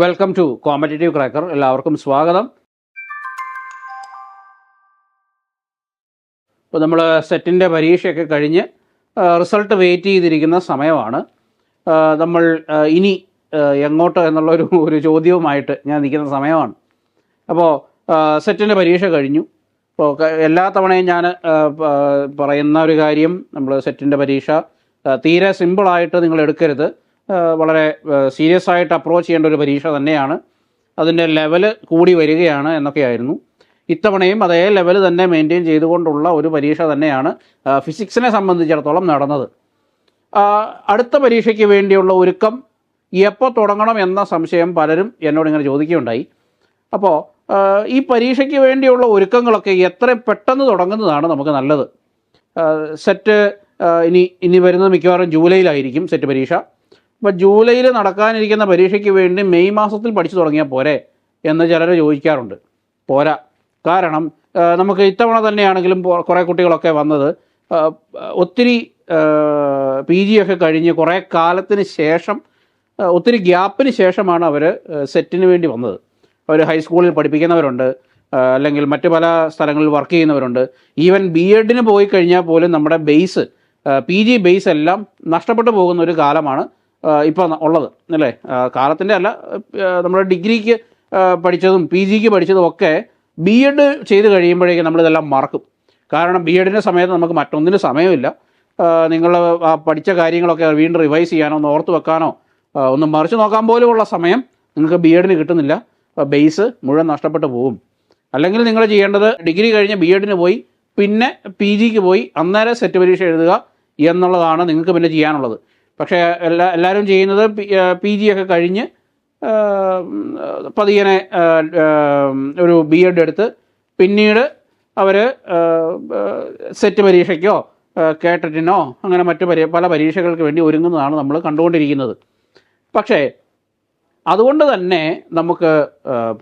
Welcome to competitive cracker. എല്ലാവർക്കും സ്വാഗതം. ഇപ്പോൾ നമ്മൾ സെറ്റിന്റെ പരീക്ഷയൊക്കെ കഴിഞ്ഞ് റിസൾട്ട് വെയിറ്റ് ചെയ്തിരിക്കുന്ന സമയമാണ്. നമ്മൾ ഇനി എങ്ങോട്ട് എന്നുള്ളൊരു ഒരു ചോദ്യവുമായിട്ട് ഞാൻ നിൽക്കുന്ന സമയമാണ്. അപ്പോൾ സെറ്റിന്റെ പരീക്ഷ കഴിഞ്ഞു. അപ്പോൾ എല്ലാ തവണയും ഞാൻ പറയുന്ന ഒരു കാര്യം നമ്മൾ സെറ്റിന്റെ പരീക്ഷ തീരെ സിമ്പിളായിട്ട് നിങ്ങൾ എടുക്കരുത്. വളരെ സീരിയസ് ആയിട്ട് അപ്രോച്ച് ചെയ്യേണ്ട ഒരു പരീക്ഷ തന്നെയാണ്. അതിന്റെ ലെവൽ കൂടി വരികയാണ് എന്നൊക്കെയായിരുന്നു. ഇത്തവണയും അതേ ലെവൽ തന്നെ മെയിന്റെയിൻ ചെയ്തുകൊണ്ടുള്ള ഒരു പരീക്ഷ തന്നെയാണ് ഫിസിക്സിനെ സംബന്ധിച്ചിടത്തോളം നടന്നത്. അടുത്ത പരീക്ഷയ്ക്ക് വേണ്ടിയുള്ള ഒരുക്കം എപ്പോൾ തുടങ്ങണം എന്ന സംശയം പലരും എന്നോട് ഇങ്ങനെ ചോദിക്കുകയുണ്ടായി. അപ്പോൾ ഈ പരീക്ഷയ്ക്ക് വേണ്ടിയുള്ള ഒരുക്കങ്ങളൊക്കെ എത്ര പെട്ടെന്ന് തുടങ്ങുന്നതാണ് നമുക്ക് നല്ലത്. സെറ്റ് ഇനി ഇനി വരുന്നത് മിക്കവാറും ജൂലൈയിലായിരിക്കും സെറ്റ് പരീക്ഷ. അപ്പോൾ ജൂലൈയിൽ നടക്കാനിരിക്കുന്ന പരീക്ഷയ്ക്ക് വേണ്ടി മെയ് മാസത്തിൽ പഠിച്ചു തുടങ്ങിയാൽ പോരെ എന്ന് ചിലർ ചോദിക്കാറുണ്ട്. പോരാ. കാരണം നമുക്ക് ഇത്തവണ തന്നെയാണെങ്കിലും കുറേ കുട്ടികളൊക്കെ വന്നത് ഒത്തിരി പി ജി ഒക്കെ കഴിഞ്ഞ് കുറേ കാലത്തിന് ശേഷം ഒത്തിരി ഗ്യാപ്പിന് ശേഷമാണ് അവർ സെറ്റിന് വേണ്ടി വന്നത്. അവർ ഹൈസ്കൂളിൽ പഠിപ്പിക്കുന്നവരുണ്ട് അല്ലെങ്കിൽ മറ്റു പല സ്ഥലങ്ങളിൽ വർക്ക് ചെയ്യുന്നവരുണ്ട്. ഈവൻ ബി എഡിന് പോയി കഴിഞ്ഞാൽ പോലും നമ്മുടെ ബേസ് പി ജി ബേസ് എല്ലാം നഷ്ടപ്പെട്ടു പോകുന്ന ഒരു കാലമാണ് ഇപ്പോൾ ഉള്ളത് അല്ലേ? കാലത്തിന്റെ അല്ല നമ്മുടെ ഡിഗ്രിക്ക് പഠിച്ചതും പി ജിക്ക് പഠിച്ചതും ഒക്കെ ബി എഡ് ചെയ്ത് കഴിയുമ്പോഴേക്കും നമ്മളിതെല്ലാം മറക്കും. കാരണം ബി എഡിന്റെ സമയത്ത് നമുക്ക് മറ്റൊന്നിന് സമയമില്ല. നിങ്ങൾ ആ പഠിച്ച കാര്യങ്ങളൊക്കെ വീണ്ടും റിവൈസ് ചെയ്യാനോ ഒന്ന് ഓർത്ത് വെക്കാനോ ഒന്ന് മറിച്ച് നോക്കാൻ പോലുമുള്ള സമയം നിങ്ങൾക്ക് ബി എഡിന് കിട്ടുന്നില്ല. ബേസ് മുഴുവൻ നഷ്ടപ്പെട്ടു പോകും. അല്ലെങ്കിൽ നിങ്ങൾ ചെയ്യേണ്ടത് ഡിഗ്രി കഴിഞ്ഞ് ബി എഡിന് പോയി പിന്നെ പി ജിക്ക് പോയി അന്നേരം സെറ്റ് പരീക്ഷ എഴുതുക എന്നുള്ളതാണ് നിങ്ങൾക്ക് പിന്നെ ചെയ്യാനുള്ളത്. പക്ഷേ എല്ലാ എല്ലാവരും ചെയ്യുന്നത് പി ജി ഒക്കെ കഴിഞ്ഞ് പതിയനെ ഒരു ബി എഡ് എടുത്ത് പിന്നീട് അവർ സെറ്റ് പരീക്ഷയ്ക്കോ കേട്ടറ്റിനോ അങ്ങനെ മറ്റ് പരി പല പരീക്ഷകൾക്ക് വേണ്ടി ഒരുങ്ങുന്നതാണ് നമ്മൾ കണ്ടുകൊണ്ടിരിക്കുന്നത്. പക്ഷേ അതുകൊണ്ട് തന്നെ നമുക്ക്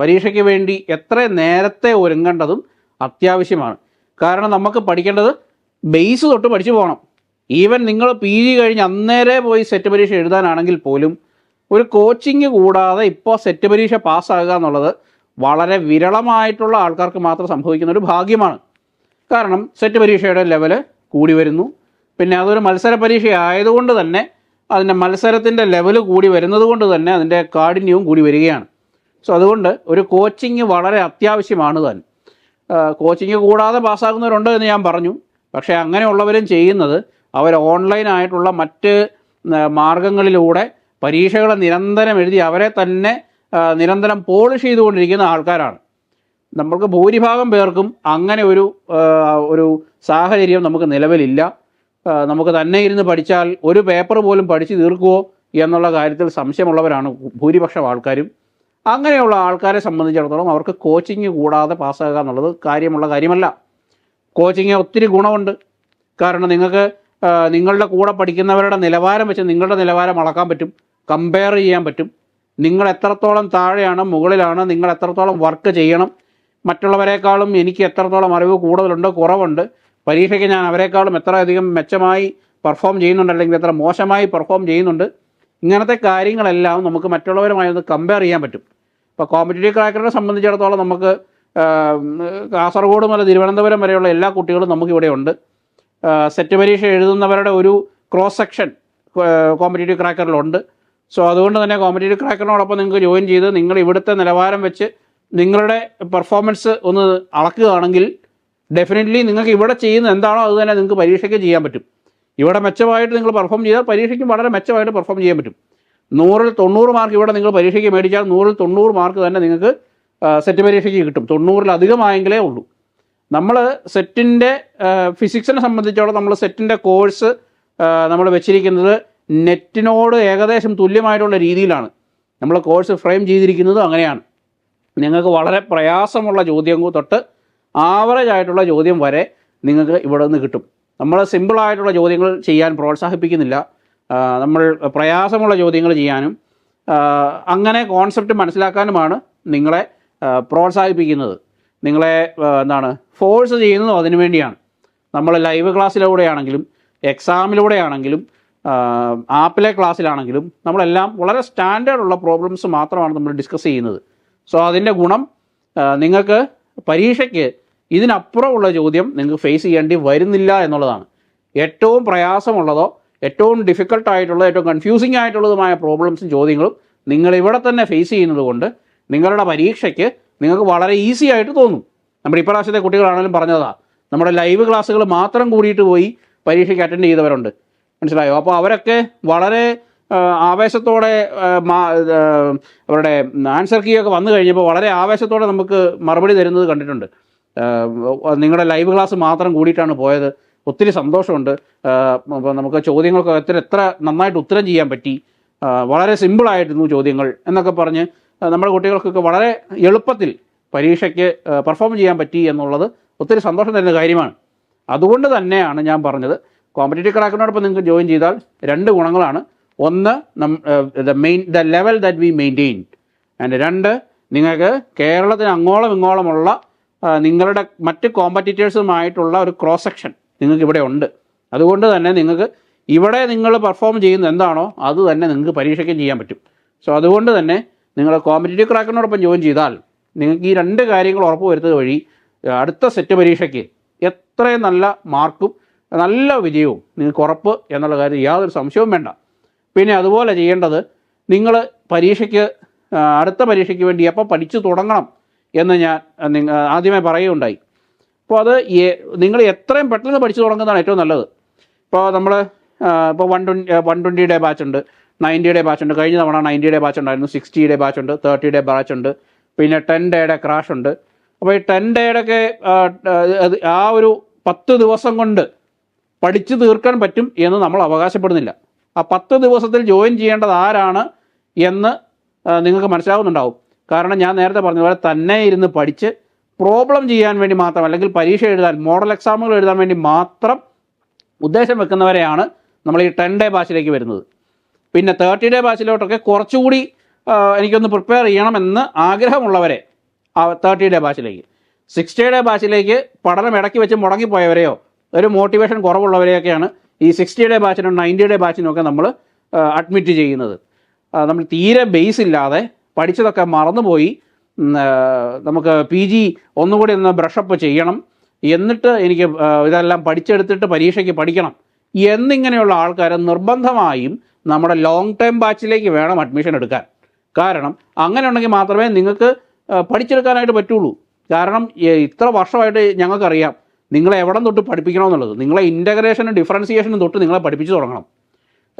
പരീക്ഷയ്ക്ക് വേണ്ടി എത്ര നേരത്തെ ഒരുങ്ങേണ്ടതും അത്യാവശ്യമാണ്. കാരണം നമുക്ക് പഠിക്കേണ്ടത് ബേസ് തൊട്ട് പഠിച്ചു പോകണം. ഈവൻ നിങ്ങൾ പി ജി കഴിഞ്ഞ് അന്നേരെ പോയി സെറ്റ് പരീക്ഷ എഴുതാനാണെങ്കിൽ പോലും ഒരു കോച്ചിങ് കൂടാതെ ഇപ്പോൾ സെറ്റ് പരീക്ഷ പാസ്സാകുക എന്നുള്ളത് വളരെ വിരളമായിട്ടുള്ള ആൾക്കാർക്ക് മാത്രം സംഭവിക്കുന്ന ഒരു ഭാഗ്യമാണ്. കാരണം സെറ്റ് പരീക്ഷയുടെ ലെവൽ കൂടി വരുന്നു. പിന്നെ അതൊരു മത്സര പരീക്ഷ ആയതുകൊണ്ട് തന്നെ അതിന്റെ മത്സരത്തിന്റെ ലെവൽ കൂടി വരുന്നത് കൊണ്ട് തന്നെ അതിന്റെ കാഠിന്യവും കൂടി വരികയാണ്. സോ അതുകൊണ്ട് ഒരു കോച്ചിങ് വളരെ അത്യാവശ്യമാണ് താൻ. കോച്ചിങ് കൂടാതെ പാസ്സാകുന്നവരുണ്ട് എന്ന് ഞാൻ പറഞ്ഞു. പക്ഷേ അങ്ങനെയുള്ളവരും ചെയ്യുന്നത് അവർ ഓൺലൈനായിട്ടുള്ള മറ്റ് മാർഗങ്ങളിലൂടെ പരീക്ഷകൾ നിരന്തരം എഴുതി അവരെ തന്നെ നിരന്തരം പോളിഷ് ചെയ്തുകൊണ്ടിരിക്കുന്ന ആൾക്കാരാണ്. നമ്മൾക്ക് ഭൂരിഭാഗം പേർക്കും അങ്ങനെ ഒരു ഒരു സാഹചര്യം നമുക്ക് നിലവിലില്ല. നമുക്ക് തന്നെ ഇരുന്ന് പഠിച്ചാൽ ഒരു പേപ്പർ പോലും പഠിച്ച് തീർക്കുമോ എന്നുള്ള കാര്യത്തിൽ സംശയമുള്ളവരാണ് ഭൂരിപക്ഷം ആൾക്കാരും. അങ്ങനെയുള്ള ആൾക്കാരെ സംബന്ധിച്ചിടത്തോളം അവർക്ക് കോച്ചിങ് കൂടാതെ പാസ്സാകുക എന്നുള്ളത് കാര്യമുള്ള കാര്യമല്ല. കോച്ചിങ് ഒത്തിരി ഗുണമുണ്ട്. കാരണം നിങ്ങൾക്ക് നിങ്ങളുടെ കൂടെ പഠിക്കുന്നവരുടെ നിലവാരം വെച്ച് നിങ്ങളുടെ നിലവാരം അളക്കാൻ പറ്റും. കമ്പയർ ചെയ്യാൻ പറ്റും. നിങ്ങൾ എത്രത്തോളം താഴെയാണ് മുകളിലാണ് നിങ്ങൾ എത്രത്തോളം വർക്ക് ചെയ്യണം. മറ്റുള്ളവരെക്കാളും എനിക്ക് എത്രത്തോളം അറിവ് കൂടുതലുണ്ട് കുറവുണ്ട്. പരീക്ഷയ്ക്ക് ഞാൻ അവരെക്കാളും എത്ര അധികം മെച്ചമായി പെർഫോം ചെയ്യുന്നുണ്ട് അല്ലെങ്കിൽ എത്ര മോശമായി പെർഫോം ചെയ്യുന്നുണ്ട്. ഇങ്ങനത്തെ കാര്യങ്ങളെല്ലാം നമുക്ക് മറ്റുള്ളവരുമായി ഒന്ന് കമ്പയർ ചെയ്യാൻ പറ്റും. ഇപ്പോൾ കോമ്പറ്റേറ്റീവ് ക്രാക്കറിനെ സംബന്ധിച്ചിടത്തോളം നമുക്ക് കാസർഗോഡ് മുതൽ തിരുവനന്തപുരം വരെയുള്ള എല്ലാ കുട്ടികളും നമുക്കിവിടെ ഉണ്ട്. സെറ്റ് പരീക്ഷ എഴുതുന്നവരുടെ ഒരു ക്രോസ് സെക്ഷൻ കോമ്പറ്റേറ്റീവ് ക്രാക്കറിലുണ്ട് സോ അതുകൊണ്ട് തന്നെ കോമ്പറ്റേറ്റീവ് ക്രാക്കറിനോടൊപ്പം നിങ്ങൾക്ക് ജോയിൻ ചെയ്ത് നിങ്ങൾ ഇവിടുത്തെ നിലവാരം വെച്ച് നിങ്ങളുടെ പെർഫോമൻസ് ഒന്ന് അളക്കുകയാണെങ്കിൽ ഡെഫിനറ്റ്ലി നിങ്ങൾക്ക് ഇവിടെ ചെയ്യുന്ന എന്താണോ അത് തന്നെ നിങ്ങൾക്ക് പരീക്ഷയ്ക്ക് ചെയ്യാൻ പറ്റും. ഇവിടെ മെച്ചമായിട്ട് നിങ്ങൾ പെർഫോം ചെയ്താൽ പരീക്ഷയ്ക്കും വളരെ മെച്ചമായിട്ട് പെർഫോം ചെയ്യാൻ പറ്റും. നൂറിൽ തൊണ്ണൂറ് മാർക്ക് ഇവിടെ നിങ്ങൾ പരീക്ഷയ്ക്ക് മേടിച്ചാൽ നൂറിൽ തൊണ്ണൂറ് മാർക്ക് തന്നെ നിങ്ങൾക്ക് സെറ്റ് പരീക്ഷയ്ക്ക് കിട്ടും. തൊണ്ണൂറിലധികമായെങ്കിലേ ഉള്ളൂ. നമ്മൾ സെറ്റിന്റെ ഫിസിക്സിനെ സംബന്ധിച്ചോളം നമ്മൾ സെറ്റിന്റെ കോഴ്സ് നമ്മൾ വെച്ചിരിക്കുന്നത് നെറ്റിനോട് ഏകദേശം തുല്യമായിട്ടുള്ള രീതിയിലാണ്. നമ്മൾ കോഴ്സ് ഫ്രെയിം ചെയ്തിരിക്കുന്നത് അങ്ങനെയാണ്. നിങ്ങൾക്ക് വളരെ പ്രയാസമുള്ള ചോദ്യം തൊട്ട് ആവറേജ് ആയിട്ടുള്ള ചോദ്യം വരെ നിങ്ങൾക്ക് ഇവിടെ നിന്ന് കിട്ടും നമ്മൾ സിമ്പിളായിട്ടുള്ള ചോദ്യങ്ങൾ ചെയ്യാൻ പ്രോത്സാഹിപ്പിക്കുന്നില്ല. നമ്മൾ പ്രയാസമുള്ള ചോദ്യങ്ങൾ ചെയ്യാനും അങ്ങനെ കോൺസെപ്റ്റ് മനസ്സിലാക്കാനുമാണ് നിങ്ങളെ പ്രോത്സാഹിപ്പിക്കുന്നത്. നിങ്ങളെ എന്താണ് ഫോഴ്സ് ചെയ്യുന്നതും അതിനു വേണ്ടിയാണ്. നമ്മൾ ലൈവ് ക്ലാസ്സിലൂടെയാണെങ്കിലും എക്സാമിലൂടെയാണെങ്കിലും ആപ്പിലെ ക്ലാസ്സിലാണെങ്കിലും നമ്മളെല്ലാം വളരെ സ്റ്റാൻഡേർഡ് ഉള്ള പ്രോബ്ലംസ് മാത്രമാണ് നമ്മൾ ഡിസ്കസ് ചെയ്യുന്നത്. സോ അതിന്റെ ഗുണം നിങ്ങൾക്ക് പരീക്ഷയ്ക്ക് ഇതിനപ്പുറമുള്ള ചോദ്യം നിങ്ങൾക്ക് ഫേസ് ചെയ്യേണ്ടി വരുന്നില്ല എന്നുള്ളതാണ്. ഏറ്റവും പ്രയാസമുള്ളതോ ഏറ്റവും ഡിഫിക്കൾട്ടായിട്ടുള്ളതോ ഏറ്റവും കൺഫ്യൂസിംഗ് ആയിട്ടുള്ളതുമായ പ്രോബ്ലംസും ചോദ്യങ്ങളും നിങ്ങൾ ഇവിടെ തന്നെ ഫേസ് ചെയ്യുന്നത് കൊണ്ട് നിങ്ങളുടെ പരീക്ഷയ്ക്ക് നിങ്ങൾക്ക് വളരെ ഈസി ആയിട്ട് തോന്നും. നമ്മുടെ ഇപ്രാവശ്യത്തെ കുട്ടികളാണെങ്കിലും പറഞ്ഞതാ. നമ്മുടെ ലൈവ് ക്ലാസ്സുകൾ മാത്രം കൂടിയിട്ട് പോയി പരീക്ഷയ്ക്ക് അറ്റൻഡ് ചെയ്തവരുണ്ട്. മനസ്സിലായോ? അപ്പോൾ അവരൊക്കെ വളരെ ആവേശത്തോടെ അവരുടെ ആൻസർ കീ ഒക്കെ വന്നു കഴിഞ്ഞപ്പോൾ വളരെ ആവേശത്തോടെ നമുക്ക് മറുപടി തരുന്നത് കണ്ടിട്ടുണ്ട്. നിങ്ങളുടെ ലൈവ് ക്ലാസ് മാത്രം കൂടിയിട്ടാണ് പോയത്. ഒത്തിരി സന്തോഷമുണ്ട്. അപ്പോൾ നമുക്ക് ചോദ്യങ്ങൾക്ക് എത്ര എത്ര നന്നായിട്ട് ഉത്തരം ചെയ്യാൻ പറ്റി? വളരെ സിമ്പിളായിരുന്നു ചോദ്യങ്ങൾ എന്നൊക്കെ പറഞ്ഞ് നമ്മുടെ കുട്ടികൾക്കൊക്കെ വളരെ എളുപ്പത്തിൽ പരീക്ഷയ്ക്ക് പെർഫോം ചെയ്യാൻ പറ്റി എന്നുള്ളത് ഒത്തിരി സന്തോഷം തരുന്ന കാര്യമാണ്. അതുകൊണ്ട് തന്നെയാണ് ഞാൻ പറഞ്ഞത്. കോമ്പറ്റേറ്റീവ് ക്രാക്കിനോടൊപ്പം നിങ്ങൾക്ക് ജോയിൻ ചെയ്താൽ രണ്ട് ഗുണങ്ങളാണ്. ഒന്ന് the main the level that we maintain and രണ്ട് നിങ്ങൾക്ക് കേരളത്തിന് അങ്ങോളം ഇങ്ങോളമുള്ള നിങ്ങളുടെ മറ്റ് കോമ്പറ്റീറ്റേഴ്സുമായിട്ടുള്ള ഒരു ക്രോസ് സെക്ഷൻ നിങ്ങൾക്ക് ഇവിടെ ഉണ്ട്. അതുകൊണ്ട് തന്നെ നിങ്ങൾക്ക് ഇവിടെ നിങ്ങൾ പെർഫോം ചെയ്യുന്ന എന്താണോ അത് തന്നെ നിങ്ങൾക്ക് പരീക്ഷയ്ക്കും ചെയ്യാൻ പറ്റും. സോ അതുകൊണ്ട് തന്നെ നിങ്ങൾ കോമ്പറ്റേറ്റീവ് ക്രാക്കിനോടൊപ്പം ജോയിൻ ചെയ്താൽ നിങ്ങൾക്ക് ഈ രണ്ട് കാര്യങ്ങൾ ഉറപ്പ് വരുത്തുക വഴി അടുത്ത സെറ്റ് പരീക്ഷയ്ക്ക് എത്രയും നല്ല മാർക്കും നല്ല വിജയവും നിങ്ങൾക്ക് ഉറപ്പ് എന്നുള്ള കാര്യം യാതൊരു സംശയവും വേണ്ട. പിന്നെ അതുപോലെ ചെയ്യേണ്ടത് നിങ്ങൾ പരീക്ഷയ്ക്ക് അടുത്ത പരീക്ഷയ്ക്ക് വേണ്ടി എപ്പോൾ പഠിച്ചു തുടങ്ങണം എന്ന് ഞാൻ നിങ്ങൾ നിങ്ങ ആദ്യമേ പറയുകയുണ്ടായി. അപ്പോൾ അത് നിങ്ങൾ എത്രയും പെട്ടെന്ന് പഠിച്ചു തുടങ്ങുന്നതാണ് ഏറ്റവും നല്ലത്. ഇപ്പോൾ നമ്മൾ ഇപ്പോൾ വൺ ട്വൻ വൺ ട്വന്റിയുടെ ബാച്ച് ഉണ്ട് നയന്റിയുടെ ബാച്ച് ഉണ്ട്. കഴിഞ്ഞ തവണ നയന്റിയുടെ ബാച്ച് ഉണ്ടായിരുന്നു. സിക്സ്റ്റിയുടെ ബാച്ച് ഉണ്ട്. തേർട്ടിയുടെ ബാച്ച് ഉണ്ട്. പിന്നെ ടെൻ ഡേയുടെ ക്രാഷ് ഉണ്ട്. അപ്പോൾ ഈ ടെൻ ഡേയുടെ ഒക്കെ ആ ഒരു പത്ത് ദിവസം കൊണ്ട് പഠിച്ചു തീർക്കാൻ പറ്റും എന്ന് നമ്മൾ അവകാശപ്പെടുന്നില്ല. ആ പത്ത് ദിവസത്തിൽ ജോയിൻ ചെയ്യേണ്ടത് ആരാണ് എന്ന് നിങ്ങൾക്ക് മനസ്സിലാവുന്നുണ്ടാവും. കാരണം ഞാൻ നേരത്തെ പറഞ്ഞ പോലെ തന്നെ ഇരുന്ന് പഠിച്ച് പ്രോബ്ലം ചെയ്യാൻ വേണ്ടി മാത്രം അല്ലെങ്കിൽ പരീക്ഷ എഴുതാൻ മോഡൽ എക്സാമുകൾ എഴുതാൻ വേണ്ടി മാത്രം ഉദ്ദേശം വെക്കുന്നവരെയാണ് നമ്മൾ ഈ ടെൻ ഡേ ബാച്ചിലേക്ക് വരുന്നത്. പിന്നെ തേർട്ടി ഡേ ബാച്ചിലോട്ടൊക്കെ കുറച്ചുകൂടി എനിക്കൊന്ന് പ്രിപ്പയർ ചെയ്യണമെന്ന് ആഗ്രഹമുള്ളവരെ തേർട്ടി ഡേ ബാച്ചിലേക്ക് സിക്സ്റ്റി ഡേ ബാച്ചിലേക്ക് പഠനം ഇടയ്ക്ക് വെച്ച് മുടങ്ങിപ്പോയവരെയോ ഒരു മോട്ടിവേഷൻ കുറവുള്ളവരെയൊക്കെയാണ് ഈ സിക്സ്റ്റി ഡേ ബാച്ചിനും നയന്റി ഡേ ബാച്ചിനും ഒക്കെ നമ്മൾ അഡ്മിറ്റ് ചെയ്യുന്നത്. നമ്മൾ തീരെ ബേസ് ഇല്ലാതെ പഠിച്ചതൊക്കെ മറന്നുപോയി നമുക്ക് പി ജി ഒന്നുകൂടി ഒന്ന് ബ്രഷപ്പ് ചെയ്യണം. എന്നിട്ട് എനിക്ക് ഇതെല്ലാം പഠിച്ചെടുത്തിട്ട് പരീക്ഷയ്ക്ക് പഠിക്കണം. എന്നിങ്ങനെയുള്ള ആൾക്കാരെ നിർബന്ധമായും നമ്മുടെ ലോങ് ടേം ബാച്ചിലേക്ക് വേണം അഡ്മിഷൻ എടുക്കാൻ. കാരണം അങ്ങനെ ഉണ്ടെങ്കിൽ മാത്രമേ നിങ്ങൾക്ക് പഠിച്ചെടുക്കാനായിട്ട് പറ്റുള്ളൂ. കാരണം ഇത്ര വർഷമായിട്ട് ഞങ്ങൾക്കറിയാം നിങ്ങളെ എവിടം തൊട്ട് പഠിപ്പിക്കണമെന്നുള്ളത്. നിങ്ങളെ ഇന്റഗ്രേഷനും ഡിഫറൻസിയേഷനും തൊട്ട് നിങ്ങളെ പഠിപ്പിച്ചു തുടങ്ങണം.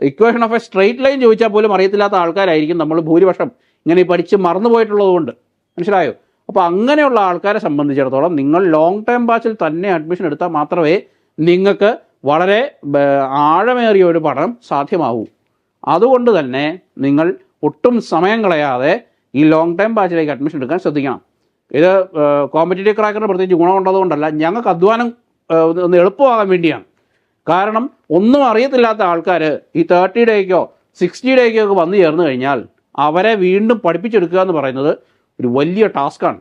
Equation of a straight line ചോദിച്ചാൽ പോലും അറിയത്തില്ലാത്ത ആൾക്കാരായിരിക്കും നമ്മൾ ഭൂരിപക്ഷം ഇങ്ങനെ പഠിച്ച് മറന്നു പോയിട്ടുള്ളതുകൊണ്ട് മനസ്സിലായോ? അപ്പോൾ അങ്ങനെയുള്ള ആൾക്കാരെ സംബന്ധിച്ചിടത്തോളം നിങ്ങൾ ലോങ് ടേം ബാച്ചിൽ തന്നെ അഡ്മിഷൻ എടുത്താൽ മാത്രമേ നിങ്ങൾക്ക് വളരെ ആഴമേറിയ ഒരു പഠനം സാധ്യമാവൂ. അതുകൊണ്ട് തന്നെ നിങ്ങൾ ഒട്ടും സമയം കളയാതെ ഈ ലോങ് ടൈം ബാച്ചിലേക്ക് അഡ്മിഷൻ എടുക്കാൻ ശ്രദ്ധിക്കണം. ഇത് കോമ്പറ്റേറ്റീവ് ക്രാക്കറിന് പ്രത്യേകിച്ച് ഗുണമുള്ളതുകൊണ്ടല്ല ഞങ്ങൾക്ക് അധ്വാനം ഒന്ന് എളുപ്പമാകാൻ വേണ്ടിയാണ്. കാരണം ഒന്നും അറിയത്തില്ലാത്ത ആൾക്കാർ ഈ തേർട്ടി ഡേക്കോ സിക്സ്റ്റി ഡേക്കോ ഒക്കെ വന്നു ചേർന്ന് കഴിഞ്ഞാൽ അവരെ വീണ്ടും പഠിപ്പിച്ചെടുക്കുക എന്ന് പറയുന്നത് ഒരു വലിയ ടാസ്ക്കാണ്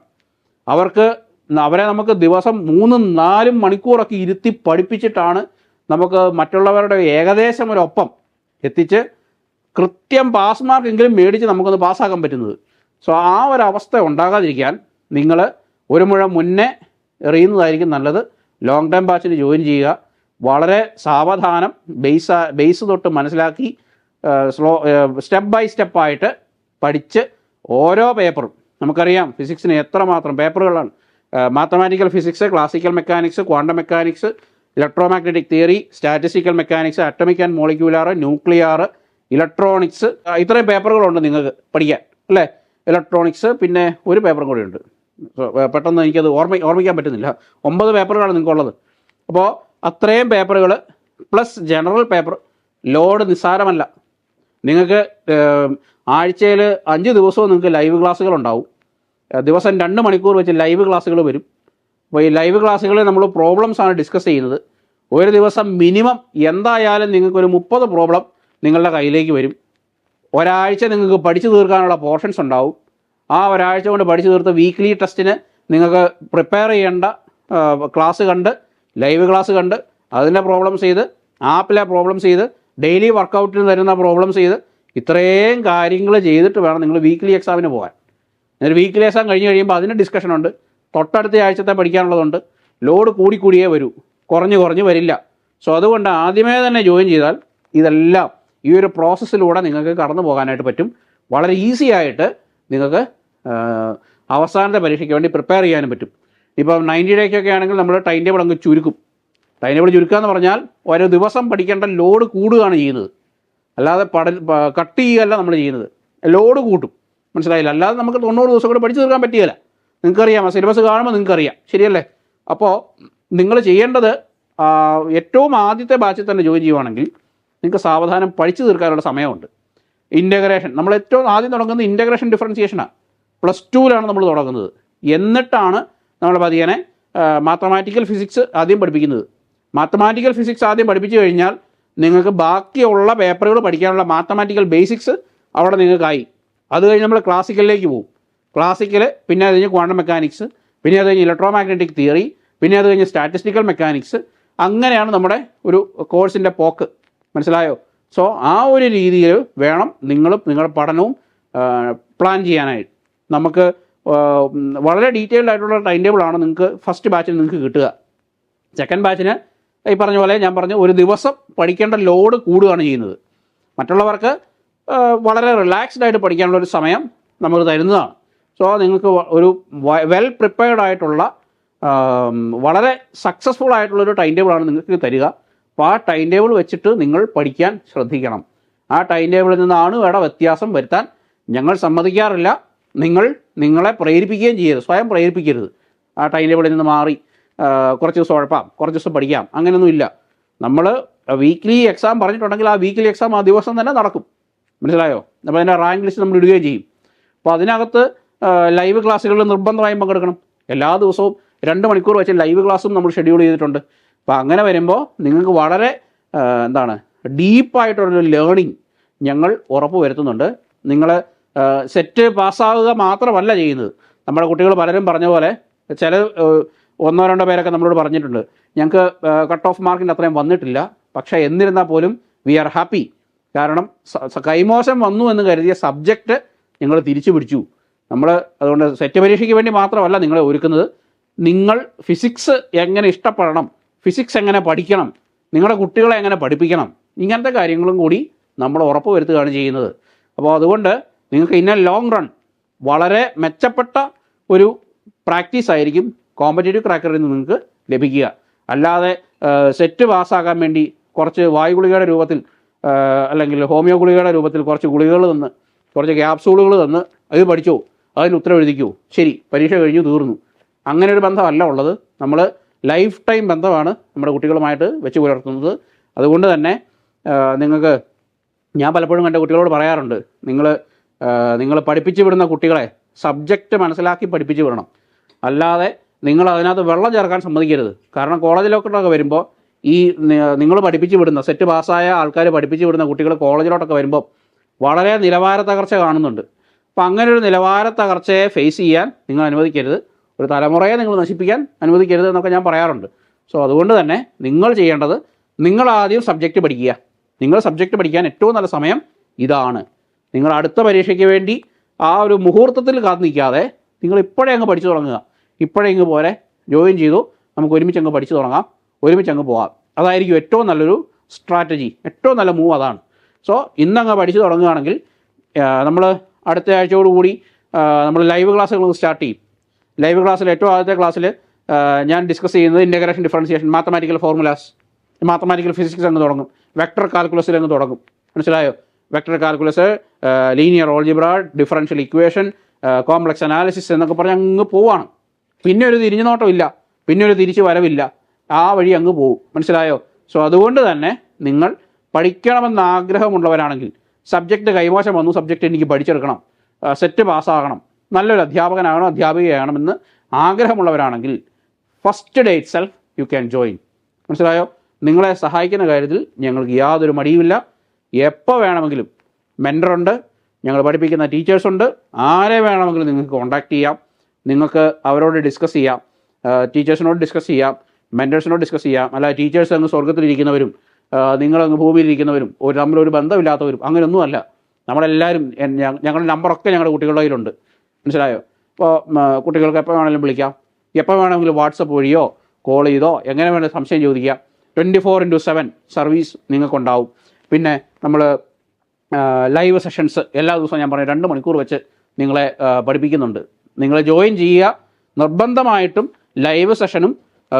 അവർക്ക് അവരെ നമുക്ക് ദിവസം മൂന്നും നാലും മണിക്കൂറൊക്കെ ഇരുത്തി പഠിപ്പിച്ചിട്ടാണ് നമുക്ക് മറ്റുള്ളവരുടെ ഏകദേശം ഒരൊപ്പം എത്തിച്ച് കൃത്യം പാസ് മാർക്ക് എങ്കിലും മേടിച്ച് നമുക്കൊന്ന് പാസ്സാക്കാൻ പറ്റുന്നത്. സോ ആ ഒരു അവസ്ഥ ഉണ്ടാകാതിരിക്കാൻ നിങ്ങൾ ഒരു മുഴ മുന്നേ എറിയുന്നതായിരിക്കും നല്ലത്. ലോങ് ടൈം ബാച്ചിന് ജോയിൻ ചെയ്യുക. വളരെ സാവധാനം ബേസ് ബേസ് തൊട്ട് മനസ്സിലാക്കി സ്ലോ സ്റ്റെപ്പ് ബൈ സ്റ്റെപ്പായിട്ട് പഠിച്ച് ഓരോ പേപ്പറും നമുക്കറിയാം ഫിസിക്സിന് എത്രമാത്രം പേപ്പറുകളാണ് mathematical physics classical mechanics quantum mechanics electromagnetic theory statistical mechanics atomic and molecular nuclear electronics ഇത്രയും പേപ്പറുകളുണ്ട് നിങ്ങൾക്ക് പഠിക്കാൻ അല്ലേ? ഇലക്ട്രോണിക്സ് പിന്നെ ഒരു പേപ്പറും കൂടി ഉണ്ട്. പെട്ടെന്ന് എനിക്കത് ഓർമ്മ ഓർമ്മിക്കാൻ പറ്റുന്നില്ല. ഒമ്പത് പേപ്പറുകളാണ് നിങ്ങൾക്കുള്ളത്. അപ്പോൾ അത്രയും പേപ്പറുകൾ പ്ലസ് ജനറൽ പേപ്പർ ലോഡ് നിസ്സാരമല്ല. നിങ്ങൾക്ക് ആഴ്ചയിൽ അഞ്ച് ദിവസവും നിങ്ങൾക്ക് ലൈവ് ക്ലാസ്സുകൾ ഉണ്ടാവും ദിവസം രണ്ട് മണിക്കൂർ വെച്ച് ലൈവ് ക്ലാസ്സുകൾ വരും. അപ്പോൾ ഈ ലൈവ് ക്ലാസ്സുകളിൽ നമ്മൾ പ്രോബ്ലംസ് ആണ് ഡിസ്കസ് ചെയ്യുന്നത്. ഒരു ദിവസം മിനിമം എന്തായാലും നിങ്ങൾക്കൊരു മുപ്പത് പ്രോബ്ലം നിങ്ങളുടെ കയ്യിലേക്ക് വരും. ഒരാഴ്ച നിങ്ങൾക്ക് പഠിച്ചു തീർക്കാനുള്ള പോർഷൻസ് ഉണ്ടാവും. ആ ഒരാഴ്ച കൊണ്ട് പഠിച്ചു തീർത്ത വീക്ക്ലി ടെസ്റ്റിന് നിങ്ങൾക്ക് പ്രിപ്പയർ ചെയ്യേണ്ട ക്ലാസ് കണ്ട് ലൈവ് ക്ലാസ് കണ്ട് അതിന്റെ പ്രോബ്ലംസ് ചെയ്ത് ആപ്പിലെ പ്രോബ്ലംസ് ചെയ്ത് ഡെയിലി വർക്കൗട്ടിന് തരുന്ന പ്രോബ്ലംസ് ചെയ്ത് ഇത്രയും കാര്യങ്ങൾ ചെയ്തിട്ട് വേണം നിങ്ങൾ വീക്ക്ലി എക്സാമിന് പോകാൻ. എന്നിട്ട് വീക്ക്ലി എക്സാം കഴിഞ്ഞ് കഴിയുമ്പോൾ അതിന് ഡിസ്കഷൻ ഉണ്ട്. തൊട്ടടുത്ത ആഴ്ചത്തെ പഠിക്കാനുള്ളതുണ്ട്. ലോഡ് കൂടിക്കൂടിയേ വരൂ. കുറഞ്ഞ് കുറഞ്ഞ് വരില്ല. സോ അതുകൊണ്ട് ആദ്യമേ തന്നെ ജോയിൻ ചെയ്താൽ ഇതെല്ലാം ഈ ഒരു പ്രോസസ്സിലൂടെ നിങ്ങൾക്ക് കടന്നു പോകാനായിട്ട് പറ്റും. വളരെ ഈസി ആയിട്ട് നിങ്ങൾക്ക് അവസാനത്തെ പരീക്ഷയ്ക്ക് വേണ്ടി പ്രിപ്പയർ ചെയ്യാനും പറ്റും. ഇപ്പം നയന്റി ഡേക്കൊക്കെ ആണെങ്കിൽ നമ്മൾ ടൈം ടേബിൾ അങ്ങ് ചുരുക്കും. ടൈം ടേബിൾ ചുരുക്കുക എന്ന് പറഞ്ഞാൽ ഓരോ ദിവസം പഠിക്കേണ്ട ലോഡ് കൂടുകയാണ് ചെയ്യുന്നത്. അല്ലാതെ പഠ കട്ട് ചെയ്യുകയല്ല നമ്മൾ ചെയ്യുന്നത്. ലോഡ് കൂട്ടും. മനസ്സിലായില്ല? അല്ലാതെ നമുക്ക് തൊണ്ണൂറ് ദിവസം കൂടെ പഠിച്ചു തീർക്കാൻ പറ്റുകയില്ല നിങ്ങൾക്കറിയാം സിലബസ് കാണുമ്പോൾ നിങ്ങൾക്കറിയാം. ശരിയല്ലേ? അപ്പോൾ നിങ്ങൾ ചെയ്യേണ്ടത് ഏറ്റവും ആദ്യത്തെ ബാച്ചിൽ തന്നെ ജോയിൻ ചെയ്യുവാണെങ്കിൽ നിങ്ങൾക്ക് സാവധാനം പഠിച്ചു തീർക്കാനുള്ള സമയമുണ്ട്. ഇന്റഗ്രേഷൻ നമ്മൾ ഏറ്റവും ആദ്യം തുടങ്ങുന്നത് ഇന്റഗ്രേഷൻ ഡിഫറൻസിയേഷനാണ് പ്ലസ് ടുവിലാണ് നമ്മൾ തുടങ്ങുന്നത്. എന്നിട്ടാണ് നമ്മൾ പതിയനെ മാത്തമാറ്റിക്കൽ ഫിസിക്സ് ആദ്യം പഠിപ്പിക്കുന്നത്. മാത്തമാറ്റിക്കൽ ഫിസിക്സ് ആദ്യം പഠിപ്പിച്ചു കഴിഞ്ഞാൽ നിങ്ങൾക്ക് ബാക്കിയുള്ള പേപ്പറുകൾ പഠിക്കാനുള്ള മാത്തമാറ്റിക്കൽ ബേസിക്സ് അവിടെ നിങ്ങൾക്കായി. അത് കഴിഞ്ഞ് നമ്മൾ ക്ലാസിക്കലിലേക്ക് പോകും. ക്ലാസിക്കൽ പിന്നെ അത് കഴിഞ്ഞ് ക്വാണ്ടം മെക്കാനിക്സ് പിന്നെ അത് കഴിഞ്ഞ് ഇലക്ട്രോ മാഗ്നറ്റിക് തിയറി പിന്നെ അത് കഴിഞ്ഞ് സ്റ്റാറ്റിസ്റ്റിക്കൽ മെക്കാനിക്സ് അങ്ങനെയാണ് നമ്മുടെ ഒരു കോഴ്സിന്റെ പോക്ക്. മനസ്സിലായോ? സോ ആ ഒരു രീതിയിൽ വേണം നിങ്ങളും നിങ്ങളുടെ പഠനവും പ്ലാൻ ചെയ്യാനായിട്ട്. നമുക്ക് വളരെ ഡീറ്റെയിൽഡ് ആയിട്ടുള്ള ടൈം ടേബിളാണ് നിങ്ങൾക്ക് ഫസ്റ്റ് ബാച്ചിൽ നിങ്ങൾക്ക് കിട്ടുക. സെക്കൻഡ് ബാച്ചിന് ഈ പറഞ്ഞ പോലെ ഞാൻ പറഞ്ഞു ഒരു ദിവസം പഠിക്കേണ്ട ലോഡ് കൂടുകയാണ് ചെയ്യുന്നത്. മറ്റുള്ളവർക്ക് വളരെ റിലാക്സ്ഡ് ആയിട്ട് പഠിക്കാനുള്ള ഒരു സമയം നമ്മൾ തരുന്നതാണ്. സോ നിങ്ങൾക്ക് ഒരു വെൽ പ്രിപ്പയർഡ് ആയിട്ടുള്ള വളരെ സക്സസ്ഫുൾ ആയിട്ടുള്ള ഒരു ടൈം ടേബിളാണ് നിങ്ങൾക്ക് തരിക. അപ്പോൾ ആ ടൈം ടേബിൾ വെച്ചിട്ട് നിങ്ങൾ പഠിക്കാൻ ശ്രദ്ധിക്കണം. ആ ടൈം ടേബിളിൽ നിന്നാണ് വേണ്ട വ്യത്യാസം വരുത്താൻ ഞങ്ങൾ സമ്മതിക്കാറില്ല. നിങ്ങൾ നിങ്ങളെ പ്രേരിപ്പിക്കുകയും ചെയ്യരുത്. സ്വയം പ്രേരിപ്പിക്കരുത്. ആ ടൈം ടേബിളിൽ നിന്ന് മാറി കുറച്ച് ദിവസം ഉഴപ്പാം കുറച്ച് ദിവസം പഠിക്കാം അങ്ങനെയൊന്നും ഇല്ല. നമ്മൾ വീക്ക്ലി എക്സാം പറഞ്ഞിട്ടുണ്ടെങ്കിൽ ആ വീക്ക്ലി എക്സാം ആ ദിവസം തന്നെ നടക്കും. മനസ്സിലായോ? അപ്പോൾ അതിന്റെ റാങ്ക് ലിസ്റ്റ് നമ്മൾ ഇടുകയും ചെയ്യും. അപ്പോൾ അതിനകത്ത് ലൈവ് ക്ലാസ്സുകളിൽ നിർബന്ധമായും പങ്കെടുക്കണം. എല്ലാ ദിവസവും രണ്ട് മണിക്കൂർ വെച്ച് ലൈവ് ക്ലാസ്സും നമ്മൾ ഷെഡ്യൂൾ ചെയ്തിട്ടുണ്ട്. അപ്പോൾ അങ്ങനെ വരുമ്പോൾ നിങ്ങൾക്ക് വളരെ എന്താണ് ഡീപ്പായിട്ടുള്ളൊരു ലേണിംഗ് ഞങ്ങൾ ഉറപ്പ് വരുത്തുന്നുണ്ട്. നിങ്ങൾ സെറ്റ് പാസ്സാവുക മാത്രമല്ല ചെയ്യുന്നത്. നമ്മുടെ കുട്ടികൾ പലരും പറഞ്ഞ പോലെ ചില ഒന്നോ രണ്ടോ പേരൊക്കെ നമ്മളോട് പറഞ്ഞിട്ടുണ്ട്. ഞങ്ങൾക്ക് കട്ട് ഓഫ് മാർക്കിന്റെ അത്രയും വന്നിട്ടില്ല. പക്ഷേ എന്നിരുന്നാൽ പോലും വി ആർ ഹാപ്പി കാരണം കൈമോശം വന്നു എന്ന് കരുതിയ സബ്ജക്റ്റ് നിങ്ങൾ തിരിച്ചു പിടിച്ചു. നമ്മൾ അതുകൊണ്ട് സെറ്റ് പരീക്ഷയ്ക്ക് വേണ്ടി മാത്രമല്ല നിങ്ങളെ ഒരുക്കുന്നത്. നിങ്ങൾ ഫിസിക്സ് എങ്ങനെ ഇഷ്ടപ്പെടണം? ഫിസിക്സ് എങ്ങനെ പഠിക്കണം? നിങ്ങളുടെ കുട്ടികളെ എങ്ങനെ പഠിപ്പിക്കണം? ഇങ്ങനത്തെ കാര്യങ്ങളും കൂടി നമ്മൾ ഉറപ്പ് വരുത്തുകയാണ് ചെയ്യുന്നത്. അപ്പോൾ അതുകൊണ്ട് നിങ്ങൾക്ക് ഇന്ന ലോങ് റൺ വളരെ മെച്ചപ്പെട്ട ഒരു പ്രാക്ടീസ് ആയിരിക്കും കോമ്പറ്റേറ്റീവ് ക്രാക്കറിൽ നിന്ന് നിങ്ങൾക്ക് ലഭിക്കുക. അല്ലാതെ സെറ്റ് പാസ്സാകാൻ വേണ്ടി കുറച്ച് വായു ഗുളികയുടെ രൂപത്തിൽ അല്ലെങ്കിൽ ഹോമിയോ ഗുളികയുടെ രൂപത്തിൽ കുറച്ച് ഗുളികകൾ തന്ന് കുറച്ച് ക്യാപ്സൂളുകൾ തന്ന് അത് പഠിച്ചോ? അതിന് ഉത്തരം എഴുതിക്കോ ശരി പരീക്ഷ കഴിഞ്ഞു തീർന്നു. അങ്ങനെ ഒരു ബന്ധമല്ല ഉള്ളത്. നമ്മൾ ലൈഫ് ടൈം ബന്ധമാണ് നമ്മുടെ കുട്ടികളുമായിട്ട് വെച്ച് പുലർത്തുന്നത്. അതുകൊണ്ട് തന്നെ നിങ്ങൾക്ക് ഞാൻ പലപ്പോഴും കണ്ട കുട്ടികളോട് പറയാറുണ്ട് നിങ്ങൾ നിങ്ങൾ പഠിപ്പിച്ചു വിടുന്ന കുട്ടികളെ സബ്ജക്റ്റ് മനസ്സിലാക്കി പഠിപ്പിച്ചു വിടണം. അല്ലാതെ നിങ്ങൾ അതിനകത്ത് വെള്ളം ചേർക്കാൻ സമ്മതിക്കരുത്. കാരണം കോളേജിലോട്ടൊക്കെ വരുമ്പോൾ ഈ നിങ്ങൾ പഠിപ്പിച്ചു വിടുന്ന സെറ്റ് പാസ്സായ ആൾക്കാർ പഠിപ്പിച്ചു വിടുന്ന കുട്ടികൾ കോളേജിലോട്ടൊക്കെ വരുമ്പോൾ വളരെ നിലവാര തകർച്ച കാണുന്നുണ്ട്. അപ്പം അങ്ങനെ ഒരു നിലവാര തകർച്ചയെ ഫേസ് ചെയ്യാൻ നിങ്ങൾ അനുവദിക്കരുത്. ഒരു തലമുറയെ നിങ്ങൾ നശിപ്പിക്കാൻ അനുവദിക്കരുത് എന്നൊക്കെ ഞാൻ പറയാറുണ്ട്. സോ അതുകൊണ്ട് തന്നെ നിങ്ങൾ ചെയ്യേണ്ടത് നിങ്ങൾ ആദ്യം സബ്ജക്റ്റ് പഠിക്കുക. നിങ്ങൾ സബ്ജക്റ്റ് പഠിക്കാൻ ഏറ്റവും നല്ല സമയം ഇതാണ്. നിങ്ങൾ അടുത്ത പരീക്ഷയ്ക്ക് വേണ്ടി ആ ഒരു മുഹൂർത്തത്തിൽ കാത്തു നിൽക്കാതെ നിങ്ങൾ ഇപ്പോഴേ അങ്ങ് പഠിച്ചു തുടങ്ങുക. ഇപ്പോഴേ ഇങ്ങ് പോരെ ജോയിൻ ചെയ്തു നമുക്ക് ഒരുമിച്ച് അങ്ങ് പഠിച്ചു തുടങ്ങാം ഒരുമിച്ച് അങ്ങ് പോകാം അതായിരിക്കും ഏറ്റവും നല്ലൊരു സ്ട്രാറ്റജി ഏറ്റവും നല്ല മൂവ് അതാണ്. സോ ഇന്നങ്ങ് പഠിച്ചു തുടങ്ങുകയാണെങ്കിൽ നമ്മൾ അടുത്ത ആഴ്ചയോടുകൂടി നമ്മൾ ലൈവ് ക്ലാസ്സുകൾ സ്റ്റാർട്ട് ചെയ്യും. ലൈവ് ക്ലാസ്സിൽ ഏറ്റവും ആദ്യത്തെ ക്ലാസ്സിൽ ഞാൻ ഡിസ്കസ് ചെയ്യുന്നത് integration differentiation mathematical formulas mathematical physics അങ്ങ് തുടങ്ങും. വെക്ടർ കാൽക്കുലസിൽ അങ്ങ് തുടങ്ങും. മനസ്സിലായോ? Vector calculus linear algebra differential equation complex analysis എന്നൊക്കെ പറഞ്ഞ് അങ്ങ് പോവാണ്. പിന്നെ ഒരു തിരിഞ്ഞു നോട്ടമില്ല. പിന്നെ ഒരു തിരിച്ചു വരവില്ല. ആ വഴി അങ്ങ് പോവും. മനസ്സിലായോ? സോ അതുകൊണ്ട് തന്നെ നിങ്ങൾ പഠിക്കണമെന്ന് ആഗ്രഹമുള്ളവരാണെങ്കിൽ സബ്ജക്റ്റ് കൈമോശം വന്നു സബ്ജക്റ്റ് എനിക്ക് പഠിച്ചെടുക്കണം. സെറ്റ് പാസ്സാകണം നല്ലൊരു അധ്യാപകനാകണം അധ്യാപികയാകണമെന്ന് ആഗ്രഹമുള്ളവരാണെങ്കിൽ first day itself you can join മനസ്സിലായോ? നിങ്ങളെ സഹായിക്കുന്ന കാര്യത്തിൽ ഞങ്ങൾക്ക് യാതൊരു മടിയുമില്ല. എപ്പോൾ വേണമെങ്കിലും മെന്ററുണ്ട് ഞങ്ങൾ പഠിപ്പിക്കുന്ന ടീച്ചേഴ്സുണ്ട് ആരെ വേണമെങ്കിലും നിങ്ങൾക്ക് കോൺടാക്ട് ചെയ്യാം. നിങ്ങൾക്ക് അവരോട് ഡിസ്കസ് ചെയ്യാം. ടീച്ചേഴ്സിനോട് ഡിസ്കസ് ചെയ്യാം. മെന്റേഴ്സിനോട് ഡിസ്കസ് ചെയ്യാം. അല്ല ടീച്ചേഴ്സ് അങ്ങ് സ്വർഗത്തിലിരിക്കുന്നവരും നിങ്ങളങ്ങ് ഭൂമിയിലിരിക്കുന്നവരും ഒരു തമ്മിലൊരു ബന്ധമില്ലാത്തവരും അങ്ങനെയൊന്നുമല്ല. നമ്മളെല്ലാവരും ഞങ്ങളുടെ നമ്പറൊക്കെ ഞങ്ങളുടെ കുട്ടികളുടെ കയ്യിലുണ്ട്. മനസ്സിലായോ? ഇപ്പോൾ കുട്ടികൾക്ക് എപ്പോൾ വേണമെങ്കിലും വിളിക്കാം. എപ്പോൾ വേണമെങ്കിലും വാട്സപ്പ് വഴിയോ കോൾ ചെയ്തോ എങ്ങനെ വേണമെങ്കിലും സംശയം ചോദിക്കാം twenty four into seven service നിങ്ങൾക്കുണ്ടാവും. പിന്നെ നമ്മൾ ലൈവ് സെഷൻസ് എല്ലാ ദിവസവും ഞാൻ പറഞ്ഞു രണ്ട് മണിക്കൂർ വെച്ച് നിങ്ങളെ പഠിപ്പിക്കുന്നുണ്ട്. നിങ്ങൾ ജോയിൻ ചെയ്യുക നിർബന്ധമായിട്ടും ലൈവ് സെഷനും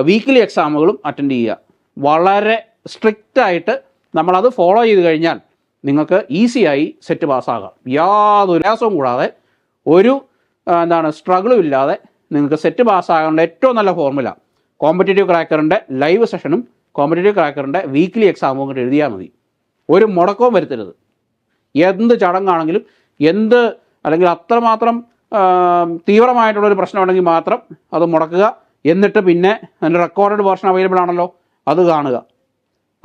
വീക്കിലി എക്സാമുകളും അറ്റൻഡ് ചെയ്യുക. വളരെ സ്ട്രിക്റ്റ് ആയിട്ട് നമ്മളത് ഫോളോ ചെയ്ത് കഴിഞ്ഞാൽ നിങ്ങൾക്ക് ഈസിയായി സെറ്റ് പാസ്സാകാം യാതൊരു പ്രയാസവും കൂടാതെ ഒരു എന്താണ് സ്ട്രഗിളും ഇല്ലാതെ നിങ്ങൾക്ക് സെറ്റ് പാസ്സാകേണ്ട ഏറ്റവും നല്ല ഫോർമുല കോമ്പറ്റേറ്റീവ് ക്രാക്കറിന്റെ ലൈവ് സെഷനും കോമ്പറ്റേറ്റീവ് ക്രാക്കറിന്റെ വീക്ക്ലി എക്സാമും കൂടി എഴുതിയാൽ മതി. ഒരു മുടക്കവും വരുത്തരുത്. എന്ത് ചടങ്ങാണെങ്കിലും എന്ത് അല്ലെങ്കിൽ അത്രമാത്രം തീവ്രമായിട്ടുള്ളൊരു പ്രശ്നമുണ്ടെങ്കിൽ മാത്രം അത് മുടക്കുക. എന്നിട്ട് പിന്നെ അതിന്റെ റെക്കോർഡഡ് വേർഷൻ അവൈലബിൾ ആണല്ലോ അത് കാണുക.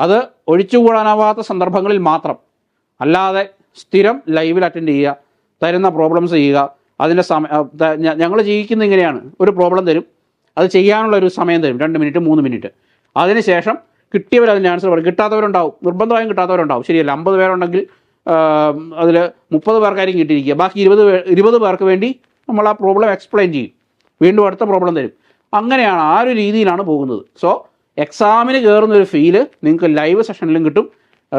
അത് ഒഴിച്ചുകൂടാനാവാത്ത സന്ദർഭങ്ങളിൽ മാത്രം. അല്ലാതെ സ്ഥിരം ലൈവിൽ അറ്റൻഡ് ചെയ്യുക തരുന്ന പ്രോബ്ലംസ് ചെയ്യുക അതിന്റെ സമയം ഞങ്ങൾ ജീവിക്കുന്ന ഇങ്ങനെയാണ്. ഒരു പ്രോബ്ലം തരും. അത് ചെയ്യാനുള്ള ഒരു സമയം തരും. രണ്ട് മിനിറ്റ് മൂന്ന് മിനിറ്റ് അതിനുശേഷം കിട്ടിയവർ അതിന്റെ ആൻസർ പറയും. കിട്ടാത്തവരുണ്ടാവും. നിർബന്ധമായും കിട്ടാത്തവരുണ്ടാവും. ശരിയല്ല? അമ്പത് പേരുണ്ടെങ്കിൽ അതിൽ മുപ്പത് പേർക്കായിരിക്കും കിട്ടിയിരിക്കുക. ബാക്കി ഇരുപത് ഇരുപത് പേർക്ക് വേണ്ടി നമ്മൾ ആ പ്രോബ്ലം എക്സ്പ്ലെയിൻ ചെയ്യും. വീണ്ടും അടുത്ത പ്രോബ്ലം തരും. അങ്ങനെയാണ് ആ ഒരു രീതിയിലാണ് പോകുന്നത്. സോ എക്സാമിന് കയറുന്ന ഒരു ഫീൽ നിങ്ങൾക്ക് ലൈവ് സെഷനിലും കിട്ടും.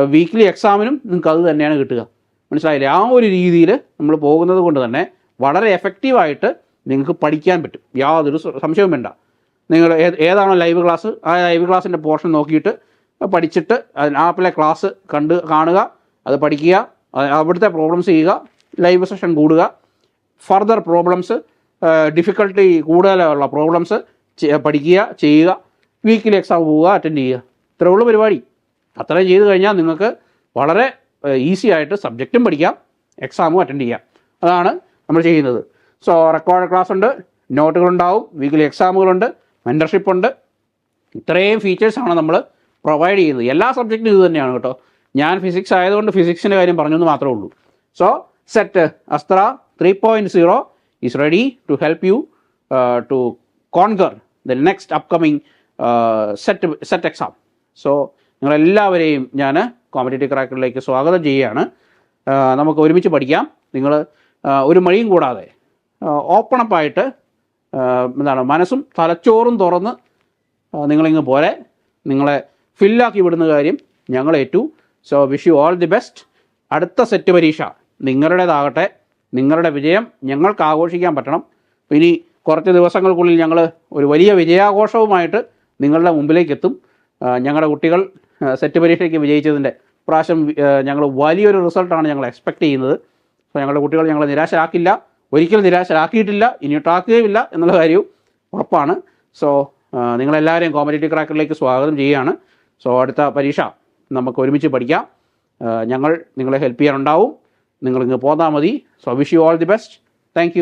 വീക്ക്ലി എക്സാമിനും നിങ്ങൾക്ക് അത് തന്നെയാണ് കിട്ടുക. മനസ്സിലായില്ലേ? ആ ഒരു രീതിയിൽ നമ്മൾ പോകുന്നത് കൊണ്ട് തന്നെ വളരെ എഫക്റ്റീവായിട്ട് നിങ്ങൾക്ക് പഠിക്കാൻ പറ്റും. യാതൊരു സംശയവും വേണ്ട. നിങ്ങൾ ഏത് ഏതാണോ ലൈവ് ക്ലാസ് ആ ലൈവ് ക്ലാസ്സിന്റെ പോർഷൻ നോക്കിയിട്ട് പഠിച്ചിട്ട് ആപ്പിലെ ക്ലാസ് കണ്ട് കാണുക അത് പഠിക്കുക അവിടുത്തെ പ്രോബ്ലംസ് ചെയ്യുക ലൈവ് സെഷൻ കൂടുക ഫർദർ പ്രോബ്ലംസ് ഡിഫിക്കൽട്ടി കൂടുതലുള്ള പ്രോബ്ലംസ് പഠിക്കുക ചെയ്യുക വീക്കിലി എക്സാം പോവുക അറ്റൻഡ് ചെയ്യുക. ഇത്രയേ ഉള്ളൂ പരിപാടി. അത്രയും ചെയ്ത് കഴിഞ്ഞാൽ നിങ്ങൾക്ക് വളരെ ഈസി ആയിട്ട് സബ്ജക്റ്റും പഠിക്കാം എക്സാമും അറ്റൻഡ് ചെയ്യാം. അതാണ് നമ്മൾ ചെയ്യുന്നത്. സോ റെക്കോർഡ് ക്ലാസ് ഉണ്ട് നോട്ടുകളുണ്ടാവും വീക്കിലി എക്സാമുകളുണ്ട് മെന്റർഷിപ്പ് ഉണ്ട്. ഇത്രയും ഫീച്ചേഴ്സാണ് നമ്മൾ പ്രൊവൈഡ് ചെയ്യുന്നത്. എല്ലാ സബ്ജക്റ്റും ഇത് തന്നെയാണ് കേട്ടോ. ഞാൻ ഫിസിക്സ് ആയതുകൊണ്ട് ഫിസിക്സിന്റെ കാര്യം പറഞ്ഞു എന്ന് മാത്രമേ ഉള്ളൂ. So SET Astra three point zero is ready to help you to conquer the next upcoming SET SET exam so നിങ്ങളെല്ലാവരെയും ഞാൻ കോമ്പറ്റേറ്റീവ് ക്രാക്കറിലേക്ക് സ്വാഗതം ചെയ്യുകയാണ്. നമുക്ക് ഒരുമിച്ച് പഠിക്കാം. നിങ്ങൾ ഒരു മഴയും കൂടാതെ ഓപ്പണപ്പായിട്ട് എന്താണ് മനസ്സും തലച്ചോറും തുറന്ന് നിങ്ങളിങ്ങ് പോലെ നിങ്ങളെ ഫില്ലാക്കി വിടുന്ന കാര്യം ഞങ്ങൾ ഏറ്റു. So wish you all the best അടുത്ത സെറ്റ് പരീക്ഷ നിങ്ങളുടേതാകട്ടെ. നിങ്ങളുടെ വിജയം ഞങ്ങൾക്ക് ആഘോഷിക്കാൻ പറ്റണം. ഇനി കുറച്ച് ദിവസങ്ങൾക്കുള്ളിൽ ഞങ്ങൾ ഒരു വലിയ വിജയാഘോഷവുമായിട്ട് നിങ്ങളുടെ മുമ്പിലേക്ക് എത്തും. ഞങ്ങളുടെ കുട്ടികൾ സെറ്റ് പരീക്ഷയ്ക്ക് വിജയിച്ചതിന്റെ പ്രാവശ്യം ഞങ്ങൾ വലിയൊരു റിസൾട്ടാണ് ഞങ്ങൾ എക്സ്പെക്റ്റ് ചെയ്യുന്നത്. അപ്പോൾ ഞങ്ങളുടെ കുട്ടികൾ ഞങ്ങളെ നിരാശരാക്കില്ല. ഒരിക്കലും നിരാശരാക്കിയിട്ടില്ല. ഇനി ഇനിയൊട്ടാക്കുകയുമില്ല എന്നുള്ള കാര്യവും ഉറപ്പാണ്. സോ നിങ്ങളെല്ലാവരെയും കോമ്പറ്റേറ്റീവ് ക്രാക്കറിലേക്ക് സ്വാഗതം ചെയ്യുകയാണ്. സോ അടുത്ത പരീക്ഷ നമുക്ക് ഒരുമിച്ച് പഠിക്കാം. ഞങ്ങൾ നിങ്ങളെ ഹെൽപ്പ് ചെയ്യാനുണ്ടാവും. നിങ്ങളിങ്ങ് പോന്നാൽ മതി. So wish you all the best thank